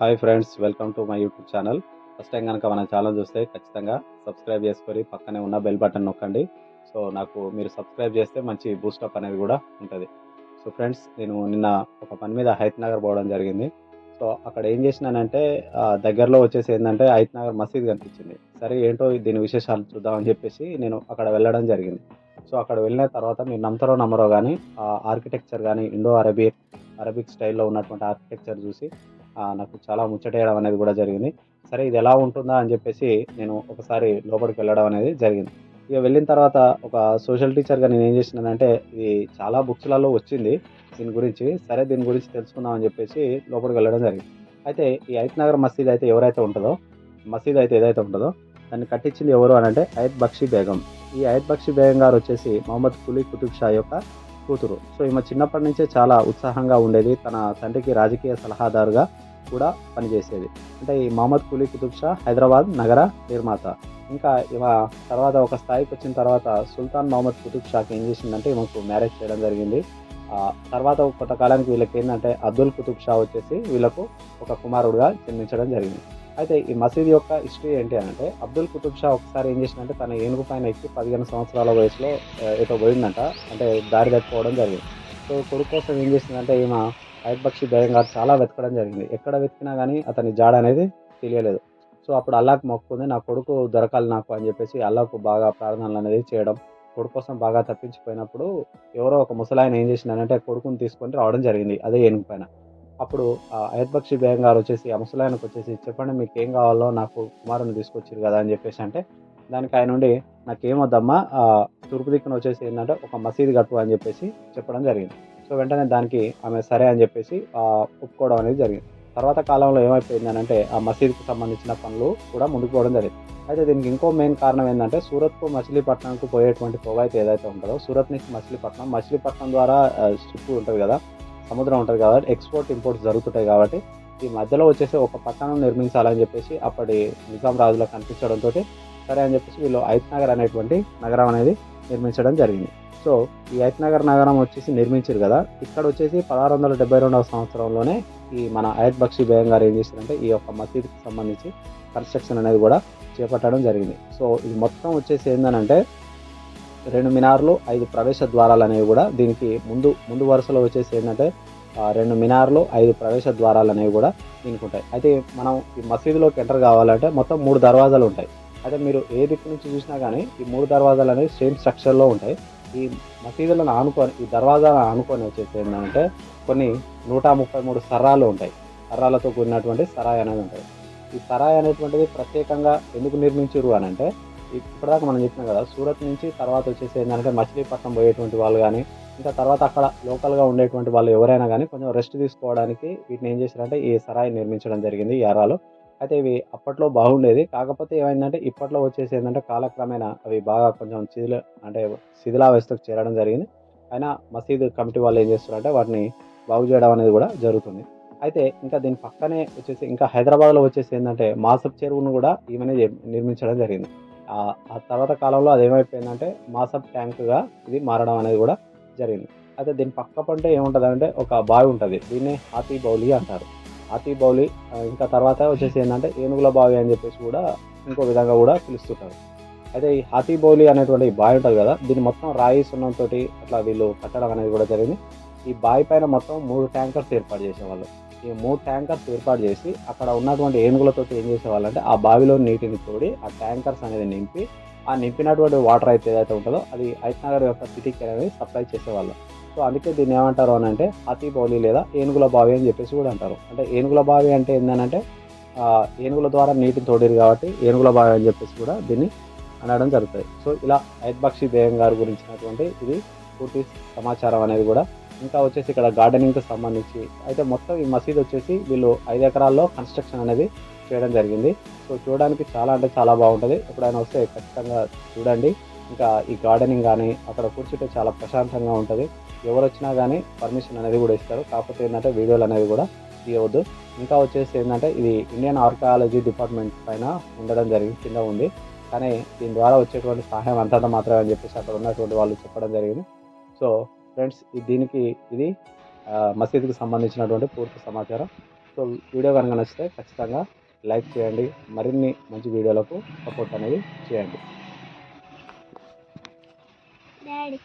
Hi friends welcome to my YouTube channel. First time కనుక మన channel చూస్తే ఖచ్చితంగా సబ్స్క్రైబ్ చేసుకొని పక్కనే ఉన్న బెల్ బటన్ నొక్కండి. సో నాకు మీరు సబ్స్క్రైబ్ చేస్తే మంచి బూస్టప్ అనేది కూడా ఉంటుంది. సో ఫ్రెండ్స్ నేను నిన్న ఒక పని మీద హైత్ నగర్ పోవడం జరిగింది. సో అక్కడ ఏం చేసినానంటే దగ్గరలో వచ్చేసి ఏంటంటే హైత్ నగర్ మసీద్ కనిపించింది. సరే ఏంటో దీని విశేషాలు చూద్దామని చెప్పేసి నేను అక్కడ వెళ్ళడం జరిగింది. సో అక్కడ వెళ్ళిన తర్వాత మీరు నమ్ముతారో నమ్మరో కానీ ఆర్కిటెక్చర్ కానీ ఇండో అరబిక్ అరబిక్ స్టైల్లో ఉన్నటువంటి ఆర్కిటెక్చర్ చూసి నాకు చాలా ముచ్చటేయడం అనేది కూడా జరిగింది. సరే ఇది ఎలా ఉంటుందా అని చెప్పేసి నేను ఒకసారి లోపలికి వెళ్ళడం అనేది జరిగింది. ఇక వెళ్ళిన తర్వాత ఒక సోషల్ టీచర్గా నేను ఏం చేసినానంటే ఇది చాలా బుక్స్లలో వచ్చింది దీని గురించి. సరే దీని గురించి తెలుసుకుందాం అని చెప్పేసి లోపలికి వెళ్ళడం జరిగింది. అయితే ఈ ఐత్ నగర్ మసీద్ అయితే ఎవరైతే ఉంటుందో మసీద్ అయితే ఏదైతే ఉంటుందో దాన్ని కట్టించింది ఎవరు అని అంటే అయత్ బక్షి బేగం. ఈ అయత్ బక్షి బేగం గారు వచ్చేసి మహమ్మద్ కులీ కుతుబ్ షా యొక్క కూతురు. సో ఈమె చిన్నప్పటి నుంచే చాలా ఉత్సాహంగా ఉండేది. తన తండ్రికి రాజకీయ సలహాదారుగా కూడా పనిచేసేది. అంటే ఈ మహమ్మద్ కులీ కుతుబ్ షా హైదరాబాద్ నగర నిర్మాత. ఇంకా ఈమె తర్వాత ఒక స్థాయికి వచ్చిన తర్వాత సుల్తాన్ మహమ్మద్ కుతుబ్ షాకి ఏం చేసిందంటే ఈమెకు మ్యారేజ్ చేయడం జరిగింది. తర్వాత కొంతకాలానికి వీళ్ళకి ఏంటంటే అబ్దుల్ కుతుబ్ షా వచ్చేసి వీళ్ళకు ఒక కుమారుడుగా జన్మించడం జరిగింది. అయితే ఈ మసీద్ యొక్క హిస్టరీ ఏంటి అంటే అబ్దుల్ కుతుబ్ షా ఒకసారి ఏం చేసిందంటే తన ఏనుగు పైన ఎక్కి పదిహేను సంవత్సరాల వయసులో ఏదో పోయిందంట. అంటే దారి తప్పిపోవడం జరిగింది. సో కొడుకు కోసం ఏం చేసిందంటే ఈమె హైద్ బక్షి బేగం గారు చాలా వెతకడం జరిగింది. ఎక్కడ వెతికినా కానీ అతని జాడ అనేది తెలియలేదు. సో అప్పుడు అల్లాకు మొక్కుంది నా కొడుకు దొరకాలి నాకు అని చెప్పేసి అల్లాకు బాగా ప్రార్థనలు అనేది చేయడం కొడుకు కోసం బాగా తప్పించిపోయినప్పుడు ఎవరో ఒక ముసలాయన ఏం చేసిందంటే కొడుకుని తీసుకొని రావడం జరిగింది అదే ఏనుగు పైన. అప్పుడు ఆ అయత్ బక్షి బేగం గారు వచ్చేసి ఆ ముసలాయనకు వచ్చేసి చెప్పండి మీకు ఏం కావాలో నాకు కుమారుని తీసుకొచ్చారు కదా అని చెప్పేసి అంటే దానికి ఆయన నుండి నాకేమొద్దమ్మా తూర్పు దిక్కున వచ్చేసి ఏంటంటే ఒక మసీదు కట్టు అని చెప్పేసి చెప్పడం జరిగింది. సో వెంటనే దానికి ఆమె సరే అని చెప్పేసి ఒప్పుకోవడం అనేది జరిగింది. తర్వాత కాలంలో ఏమైపోయింది అని అంటే ఆ మసీద్కి సంబంధించిన పనులు కూడా ముందుకు పోవడం జరిగింది. అయితే దీనికి ఇంకో మెయిన్ కారణం ఏంటంటే సూరత్కు మచిలీపట్నంకు పోయేటువంటి పోవైతే ఏదైతే ఉంటుందో సూరత్ నుంచి మచిలీపట్నం మచిలీపట్నం ద్వారా చుట్టూ ఉంటుంది కదా సముద్రం ఉంటుంది కాబట్టి ఎక్స్పోర్ట్ ఇంపోర్ట్స్ జరుగుతుంటాయి కాబట్టి ఈ మధ్యలో వచ్చేసి ఒక పట్టణం నిర్మించాలని చెప్పేసి అప్పటి నిజాం రాజులకు కనిపించడంతో సరే అని చెప్పేసి వీళ్ళు ఐత్ నగర్ అనేటువంటి నగరం అనేది నిర్మించడం జరిగింది. సో ఈ ఐత్ నగర్ నగరం వచ్చేసి నిర్మించారు కదా ఇక్కడ వచ్చేసి పదహారు వందల డెబ్బై రెండవ సంవత్సరంలోనే ఈ మన అయత్ బక్షి బేగం గారు ఏం చేశారంటే ఈ యొక్క మసీద్కి సంబంధించి కన్స్ట్రక్షన్ అనేది కూడా చేపట్టడం జరిగింది. సో ఇది మొత్తం వచ్చేసి ఏంటంటే రెండు మినార్లు ఐదు ప్రవేశ ద్వారాలు అనేవి కూడా దీనికి ముందు ముందు వరుసలో వచ్చేసి ఏంటంటే రెండు మినార్లు ఐదు ప్రవేశ ద్వారాలు అనేవి కూడా దీనికి ఉంటాయి. అయితే మనం ఈ మసీదులోకి ఎంటర్ కావాలంటే మొత్తం మూడు దర్వాజాలు ఉంటాయి. అయితే మీరు ఏ దిక్కు నుంచి చూసినా కానీ ఈ మూడు దర్వాజాలు అనేవి సేమ్ స్ట్రక్చర్లో ఉంటాయి. ఈ మసీదులను ఆనుకొని ఈ దర్వాజాలను ఆనుకొని వచ్చేసి ఏంటంటే కొన్ని నూట ముప్పై మూడు సర్రాలు ఉంటాయి. సర్రాలతో కూడినటువంటి సరాయి అనేది ఉంటాయి ఈ సరాయి అనేటువంటిది ప్రత్యేకంగా ఎందుకు నిర్మించారు అని అంటే ఇప్పటిదాకా మనం చెప్పినాం కదా సూరత్ నుంచి తర్వాత వచ్చేసి ఏంటంటే మచిలీపట్నం పోయేటువంటి వాళ్ళు కానీ ఇంకా తర్వాత అక్కడ లోకల్గా ఉండేటువంటి వాళ్ళు ఎవరైనా కానీ కొంచెం రెస్ట్ తీసుకోవడానికి వీటిని ఏం చేశారంటే ఈ సరాయి నిర్మించడం జరిగింది ఈ యారాలో. అయితే ఇవి అప్పట్లో బాగుండేది. కాకపోతే ఏమైందంటే ఇప్పట్లో వచ్చేసి ఏంటంటే కాలక్రమేణా అవి బాగా కొంచెం శిథిల అంటే శిథిలావస్థకు చేరడం జరిగింది. అయినా మసీదు కమిటీ వాళ్ళు ఏం చేస్తారంటే వాటిని బాగు చేయడం అనేది కూడా జరుగుతుంది. అయితే ఇంకా దీని పక్కనే వచ్చేసి ఇంకా హైదరాబాద్లో వచ్చేసి ఏంటంటే మాసప్ చెరువును కూడా ఈమెనే నిర్మించడం జరిగింది. ఆ తర్వాత కాలంలో అది ఏమైపోయిందంటే మాసప్ ట్యాంక్గా ఇది మారడం అనేది కూడా జరిగింది. అయితే దీని పక్క పంటే ఏముంటుంది అంటే ఒక బావి ఉంటుంది. దీన్ని హాతీ బౌలి అంటారు. హాతీ బౌలి ఇంకా తర్వాత వచ్చేసి ఏంటంటే ఏనుగుల బావి అని చెప్పేసి కూడా ఇంకో విధంగా కూడా పిలుస్తుంటారు. అయితే ఈ హాతీ బౌలి అనేటువంటి ఈ బావి ఉంటుంది కదా దీన్ని మొత్తం రాయి సున్నంతో అట్లా వీళ్ళు కట్టడం అనేది కూడా జరిగింది. ఈ బావి పైన మొత్తం మూడు ట్యాంకర్స్ ఏర్పాటు చేసేవాళ్ళు. ఈ మూడు ట్యాంకర్స్ ఏర్పాటు చేసి అక్కడ ఉన్నటువంటి ఏనుగులతో ఏం చేసేవాళ్ళు అంటే ఆ బావిలో నీటిని తోడి ఆ ట్యాంకర్స్ అనేది నింపి ఆ నింపినటువంటి వాటర్ అయితే ఏదైతే ఉంటుందో అది ఐత్నగర్ యొక్క సిటీకి అనేది సప్లై చేసేవాళ్ళు. సో అందుకే దీన్ని ఏమంటారు అని అంటే హాతీ బౌలి లేదా ఏనుగుల బావి అని చెప్పేసి కూడా అంటారు. అంటే ఏనుగుల బావి అంటే ఏంటంటే ఏనుగుల ద్వారా నీటిని తోడిరు కాబట్టి ఏనుగుల బావి అని చెప్పేసి కూడా దీన్ని అనడం జరుగుతుంది సో ఇలా ఐద్బక్షి దేవం గారి గురించినటువంటి ఇది పూర్తి సమాచారం అనేది కూడా ఇంకా వచ్చేసి ఇక్కడ గార్డెనింగ్కి సంబంధించి. అయితే మొత్తం ఈ మసీద్ వచ్చేసి వీళ్ళు ఐదు ఎకరాల్లో కన్స్ట్రక్షన్ అనేది చేయడం జరిగింది. సో చూడడానికి చాలా అంటే చాలా బాగుంటుంది. ఎప్పుడైనా వస్తే ఖచ్చితంగా చూడండి. ఇంకా ఈ గార్డెనింగ్ కానీ అక్కడ కూర్చుంటే చాలా ప్రశాంతంగా ఉంటుంది. ఎవరు వచ్చినా కానీ పర్మిషన్ అనేది కూడా ఇస్తారు. కాకపోతే ఏంటంటే వీడియోలు అనేది కూడా తీయవద్దు. ఇంకా వచ్చేసి ఏంటంటే ఇది ఇండియన్ ఆర్కాలజీ డిపార్ట్మెంట్ పైన ఉండడం జరిగింది కింద ఉంది. కానీ దీని ద్వారా వచ్చేటువంటి సహాయం అంతంత మాత్రమే అని చెప్పేసి అక్కడ ఉన్నటువంటి వాళ్ళు చెప్పడం జరిగింది. సో ఫ్రెండ్స్ దీనికి ఇది ఆ, మసీదుకి సంబంధించినటువంటి పూర్తి సమాచారం. సో వీడియో కనుక నచ్చితే ఖచ్చితంగా లైక్ చేయండి మరిన్ని మంచి వీడియోలకు సపోర్ట్ అనేది చేయండి. డాడీ